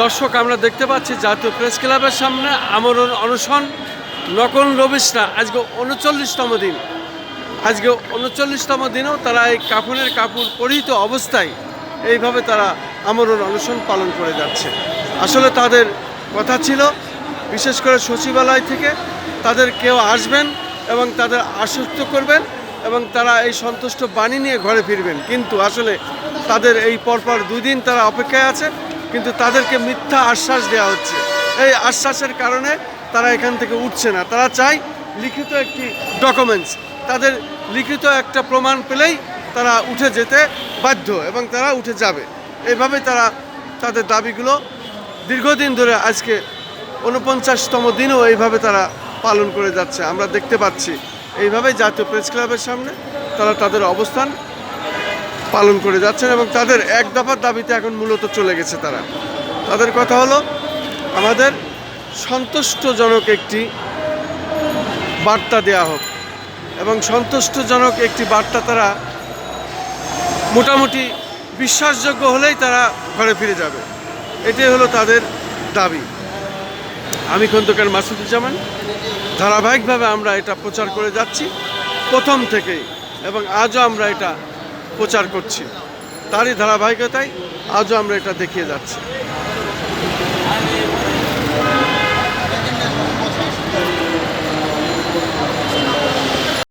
দর্শক, আমরা দেখতে পাচ্ছি জাতীয় প্রেস ক্লাবের সামনে আমরণ অনশন। নকল রবিশরা আজকে উনচল্লিশতম দিন। আজকে উনচল্লিশতম দিনেও তারা এই কাফনের কাপড় পরিহিত অবস্থায় এইভাবে তারা আমরণ অনশন পালন করে যাচ্ছে। আসলে তাদের কথা ছিল, বিশেষ করে সচিবালয় থেকে তাদের কেউ আসবেন এবং তাদের আশ্বস্ত করবেন এবং তারা এই সন্তুষ্ট বাণী নিয়ে ঘরে ফিরবেন। কিন্তু আসলে তাদের এই পরপর দুদিন তারা অপেক্ষায় আছে। কিন্তু তাদেরকে মিথ্যা আশ্বাস দেওয়া হচ্ছে। এই আশ্বাসের কারণে তারা এখান থেকে উঠছে না। তারা চায় লিখিত একটি ডকুমেন্টস তাদের লিখিত একটা প্রমাণ পেলেই তারা উঠে যেতে বাধ্য এবং তারা উঠে যাবে। এইভাবে তারা তাদের দাবিগুলো দীর্ঘদিন ধরে আজকে উনপঞ্চাশতম দিনও এইভাবে তারা পালন করে যাচ্ছে। আমরা দেখতে পাচ্ছি। এইভাবে জাতীয় প্রেস ক্লাবের সামনে তারা তাদের অবস্থান পালন করে যাচ্ছেন এবং তাদের এক দফার দাবিতে এখন মূলত চলে গেছে তারা। তাদের কথা হলো, আমাদের সন্তুষ্টজনক একটি বার্তা দেয়া হোক এবং সন্তুষ্টজনক একটি বার্তা তারা মোটামুটি বিশ্বাসযোগ্য হলেই তারা ঘরে ফিরে যাবে। এটাই হলো তাদের দাবি। আমি খন্দকার মাসুদুজ্জামান। ধারাবাহিকভাবে আমরা এটা প্রচার করে যাচ্ছি প্রথম থেকেই এবং আজও আমরা এটা প্রচার করছি। তারই ধারাবাহিকতায় আজও আমরা এটা দেখিয়ে যাচ্ছি।